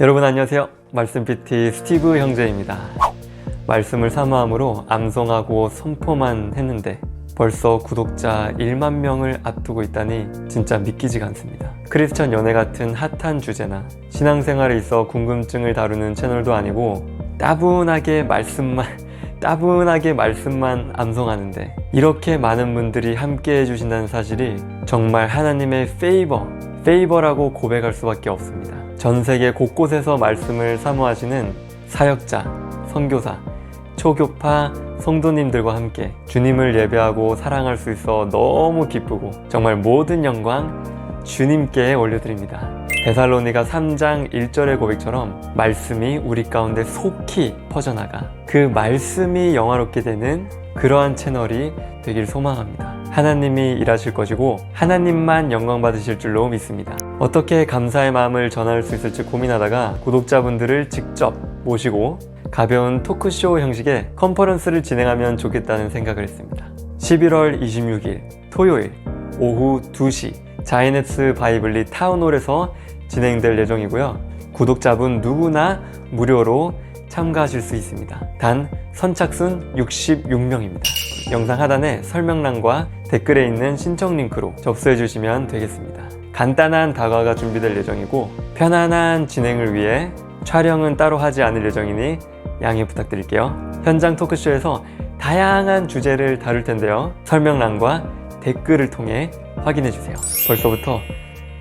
여러분 안녕하세요. 말씀 PT 스티브 형제입니다. 말씀을 사모함으로 암송하고 선포만 했는데 벌써 구독자 1만 명을 앞두고 있다니 진짜 믿기지가 않습니다. 크리스천 연애 같은 핫한 주제나 신앙생활에 있어 궁금증을 다루는 채널도 아니고 따분하게 말씀만 따분하게 말씀만 암송하는데 이렇게 많은 분들이 함께 해주신다는 사실이 정말 하나님의 페이버, 페이버라고 고백할 수밖에 없습니다. 전 세계 곳곳에서 말씀을 사모하시는 사역자, 선교사, 초교파 성도님들과 함께 주님을 예배하고 사랑할 수 있어 너무 기쁘고 정말 모든 영광 주님께 올려드립니다. 데살로니가 3장 1절의 고백처럼 말씀이 우리 가운데 속히 퍼져나가 그 말씀이 영화롭게 되는 그러한 채널이 되길 소망합니다. 하나님이 일하실 것이고 하나님만 영광 받으실 줄로 믿습니다. 어떻게 감사의 마음을 전할 수 있을지 고민하다가 구독자분들을 직접 모시고 가벼운 토크쇼 형식의 컨퍼런스를 진행하면 좋겠다는 생각을 했습니다. 11월 26일 토요일 오후 2시 자이네스 바이블리 타운홀에서 진행될 예정이고요. 구독자분 누구나 무료로 참가하실 수 있습니다. 단 선착순 66명입니다. 영상 하단에 설명란과 댓글에 있는 신청 링크로 접수해 주시면 되겠습니다. 간단한 다과가 준비될 예정이고 편안한 진행을 위해 촬영은 따로 하지 않을 예정이니 양해 부탁드릴게요. 현장 토크쇼에서 다양한 주제를 다룰 텐데요. 설명란과 댓글을 통해 확인해 주세요. 벌써부터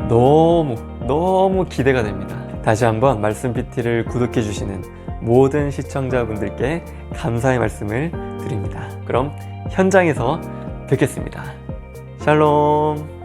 너무 너무 기대가 됩니다. 다시 한번 말씀 PT를 구독해 주시는 모든 시청자분들께 감사의 말씀을 드립니다. 그럼 현장에서 뵙겠습니다. 샬롬.